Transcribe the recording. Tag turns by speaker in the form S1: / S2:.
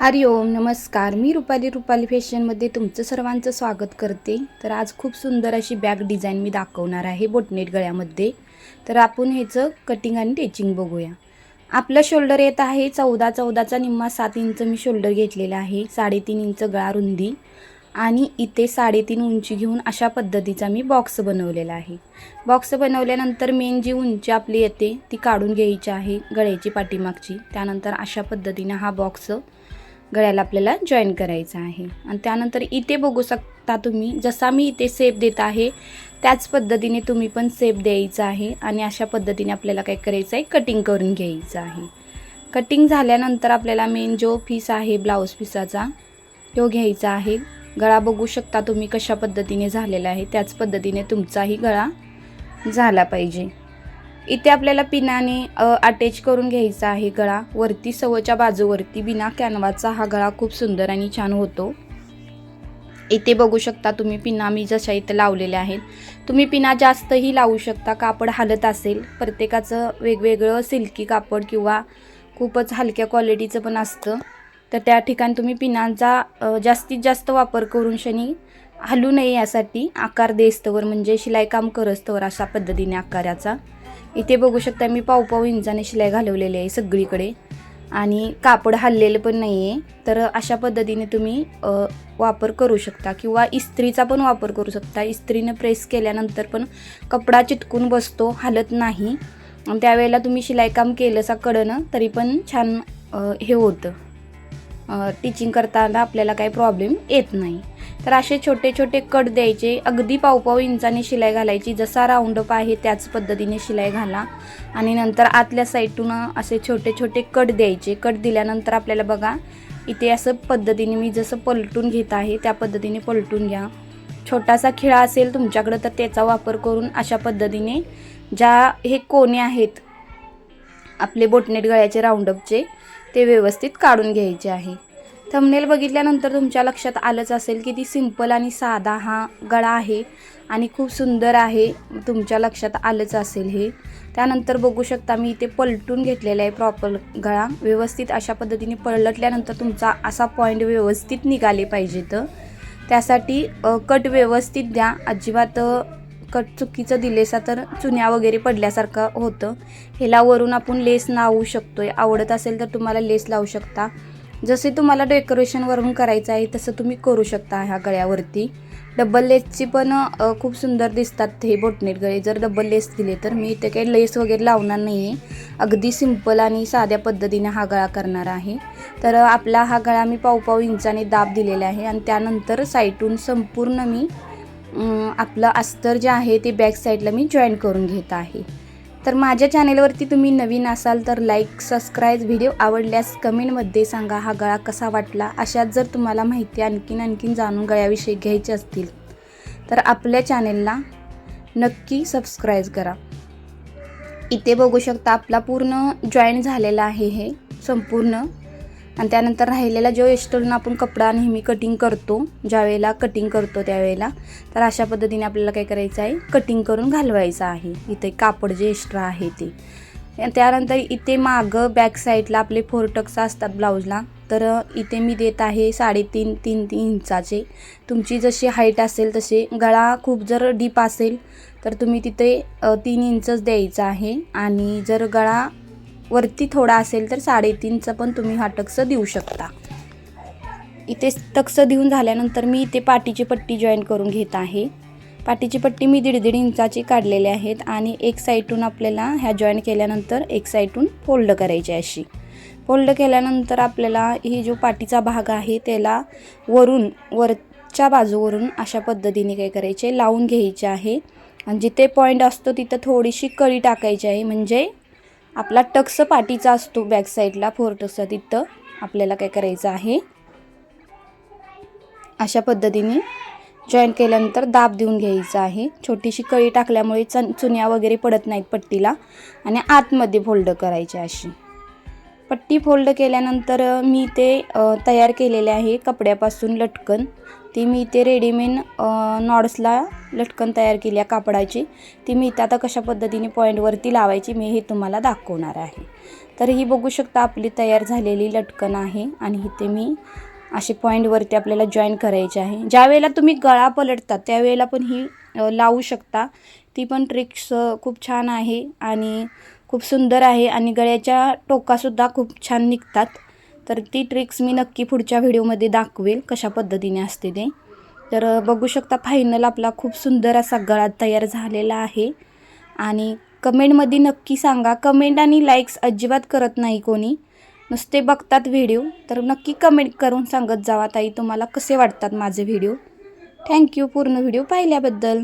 S1: हरिओम नमस्कार. मी रुपाली रुपाली फॅशनमध्ये तुमचं सर्वांचं स्वागत करते. तर आज खूप सुंदर अशी बॅग डिझाईन मी दाखवणार आहे बोटनेट गळ्यामध्ये. तर आपण ह्याचं कटिंग आणि टेचिंग बघूया. आपलं शोल्डर येत आहे चौदा चौदाचा निम्मा सात इंच मी शोल्डर घेतलेला आहे. साडेतीन इंच गळा रुंदी. आणि इथे साडेतीन उंची घेऊन अशा पद्धतीचा मी बॉक्स बनवलेला आहे. बॉक्स बनवल्यानंतर मेन जी उंची आपली येते ती काढून घ्यायची आहे गळ्याची पाठीमागची. त्यानंतर अशा पद्धतीनं हा बॉक्स गळ्याला आपल्याला जॉईन करायचा आहे. आणि त्यानंतर इथे बघू शकता तुम्ही जसा मी इथे सेप देत आहे त्याच पद्धतीने तुम्ही पण सेप द्यायचा आहे आणि अशा पद्धतीने आपल्याला काय करायचं आहे कटिंग करून घ्यायचं आहे. कटिंग झाल्यानंतर आपल्याला मेन जो पीस आहे ब्लाऊज पिसाचा तो घ्यायचा आहे. गळा बघू शकता तुम्ही कशा पद्धतीने झालेला आहे त्याच पद्धतीने तुमचाही गळा झाला पाहिजे. इथे आपल्याला पिनाने अटॅच करून घ्यायचा आहे गळा. वरती सवच्या बाजूवरती बिना कॅनवाचा हा गळा खूप सुंदर आणि छान होतो. इथे बघू शकता तुम्ही पिना मी जशा इथे लावलेल्या आहेत. तुम्ही पिना जास्तही लावू शकता कापड हालत असेल. प्रत्येकाचं वेगवेगळं सिल्की कापड किंवा खूपच हलक्या क्वालिटीचं पण असतं. तर त्या ठिकाणी तुम्ही पिनांचा जास्तीत जास्त वापर करून शनी हलू नये यासाठी आकार देस्तवर म्हणजे शिलाईकाम करस्तवर अशा पद्धतीने आकाराचा. इथे बघू शकता मी पाव पाव इंचाने शिलाई घालवलेली आहे सगळीकडे. आणि कापड हललेलं पण नाही आहे तर अशा पद्धतीने तुम्ही वापर करू शकता किंवा इस्त्रीचा पण वापर करू शकता. इस्त्रीनं प्रेस केल्यानंतर पण कपडा चिटकून बसतो हलत नाही. आणि त्यावेळेला तुम्ही शिलाईकाम केलंसा कडनं तरी पण छान हे होतं. टिचिंग करताना आपल्याला काही प्रॉब्लेम येत नाही. तर असे छोटे छोटे कट द्यायचे. अगदी पावपाव इंचाने शिलाई घालायची. जसा राऊंडअप आहे त्याच पद्धतीने शिलाई घाला. आणि नंतर आतल्या साईडून असे छोटे छोटे कट द्यायचे. कट दिल्यानंतर आपल्याला बघा इथे असं पद्धतीने मी जसं पलटून घेत आहे त्या पद्धतीने पलटून घ्या. छोटासा खिळा असेल तुमच्याकडं तर त्याचा वापर करून अशा पद्धतीने ज्या हे कोणे आहेत आपले बोटनेट गळ्याचे राऊंडअपचे ते व्यवस्थित काढून घ्यायचे आहे. थंबनेल बघितल्यानंतर तुमच्या लक्षात आलंच असेल की ती सिंपल आणि साधा हा गळा आहे आणि खूप सुंदर आहे. तुमच्या लक्षात आलंच असेल हे. त्यानंतर बघू शकता मी इथे पलटून घेतलेला आहे प्रॉपर गळा. व्यवस्थित अशा पद्धतीने पलटल्यानंतर तुमचा असा पॉईंट व्यवस्थित निघाले पाहिजे तर. त्यासाठी कट व्यवस्थित द्या. अजिबात कट चुकीचं दिलेसा तर चुन्या वगैरे पडल्यासारखं होतं. ह्याला वरून आपण लेस लावू शकतोय. आवडत असेल तर तुम्हाला लेस लावू शकता. जसे तुम्हाला डेकोरेशनवरून करायचं आहे तसं तुम्ही करू शकता ह्या गळ्यावरती. डबल लेसची पण खूप सुंदर दिसतात हे बोटनेट गळे. जर डबल लेस दिले तर मी इथे काही लेस वगैरे लावणार नाही आहे अगदी सिंपल आणि साध्या पद्धतीने हा गळा करणार आहे. तर आपला हा गळा मी पावपाव इंचाने दाब दिलेला आहे आणि त्यानंतर साईटून संपूर्ण मी आपलं अस्तर जे आहे ते बॅक साईडला मी जॉईन करून घेत आहे. तर माझ्या चॅनेलवरती तुम्ही नवीन असाल तर लाईक सबस्क्राईब व्हिडिओ आवडल्यास कमेंटमध्ये सांगा हा गळा कसा वाटला. अशाच जर तुम्हाला माहिती आणखीन आणखीन जाणून गळ्याविषयी घ्यायची असतील तर आपल्या चॅनेलला नक्की सबस्क्राईब करा. इथे बघू शकता आपला पूर्ण जॉईन झालेला आहे हे संपूर्ण आणि त्यानंतर राहिलेला जो एस्टोलनं आपण कपडा नेहमी कटिंग करतो ज्यावेळेला कटिंग करतो त्यावेळेला तर अशा पद्धतीने आपल्याला काय करायचं आहे? कटिंग करून घालवायचं आहे. इथे कापड जे एक्स्ट्रा आहे ते. त्यानंतर इथे मागं बॅक साईडला आपले फोर टक्स असतात ब्लाऊजला तर इथे मी देत आहे साडेतीन तीन तीन इंचाचे. तुमची जशी हाईट असेल तसे गळा खूप जर डीप असेल तर तुम्ही तिथे तीन इंचच द्यायचं आहे. आणि जर गळा वरती थोडा असेल तर साडेतीनचं पण तुम्ही हा टक्स देऊ शकता. इथे टक्स देऊन झाल्यानंतर मी इथे पाठीची पट्टी जॉईन करून घेत आहे. पाठीची पट्टी मी दीड दीड इंचाची काढलेली आहेत आणि एक साईडून आपल्याला ह्या जॉईन केल्यानंतर एक साईडून फोल्ड करायची अशी. फोल्ड केल्यानंतर आपल्याला ही जो पाठीचा भाग आहे त्याला वरून वरच्या बाजूवरून अशा पद्धतीने काय करायचे लावून घ्यायचे आहे. आणि जिथे पॉईंट असतो तिथं थोडीशी कळी टाकायची आहे म्हणजे आपला टक्स पाठीचा असतो बॅक साईडला फोर टक्सचा तिथं आपल्याला काय करायचं आहे? अशा पद्धतीने जॉईन केल्यानंतर दाब देऊन घ्यायचा आहे. छोटीशी कळी टाकल्यामुळे चन चुन्या वगैरे पडत नाहीत पट्टीला आणि आतमध्ये फोल्ड करायचे अशी. पट्टी फोल्ड केल्यानंतर मी ते तयार केलेले आहे कपड्यापासून लटकन. ती मी ते रेडीमेड नॉड्सला लटकन तयार केली आहे कापडाची. ती मी इथं आता कशा पद्धतीने पॉईंटवरती लावायची मी हे तुम्हाला दाखवणार आहे. तर ही बघू शकता आपली तयार झालेली लटकन आहे आणि इथे मी असे पॉईंटवरती आपल्याला जॉईन करायचे आहे. ज्या वेळेला तुम्ही गळा पलटता त्यावेळेला पण ही लावू शकता. ती पण ट्रिक्स खूप छान आहे आणि खूप सुंदर आहे आणि गळ्याच्या टोकासुद्धा खूप छान निघतात. तर ती ट्रिक्स मी नक्की पुढच्या व्हिडिओमध्ये दाखवेल कशा पद्धतीने असते ते. तर बघू शकता फायनल आपला खूप सुंदर असा गळा तयार झालेला आहे. आणि कमेंटमध्ये नक्की सांगा. कमेंट आणि लाईक्स अजिबात करत नाही कोणी. नुसते बघतात व्हिडिओ तर नक्की कमेंट करून सांगत जावा ताई. तुम्हाला कसे वाटतात माझे व्हिडिओ थँक्यू पूर्ण व्हिडिओ पाहिल्याबद्दल.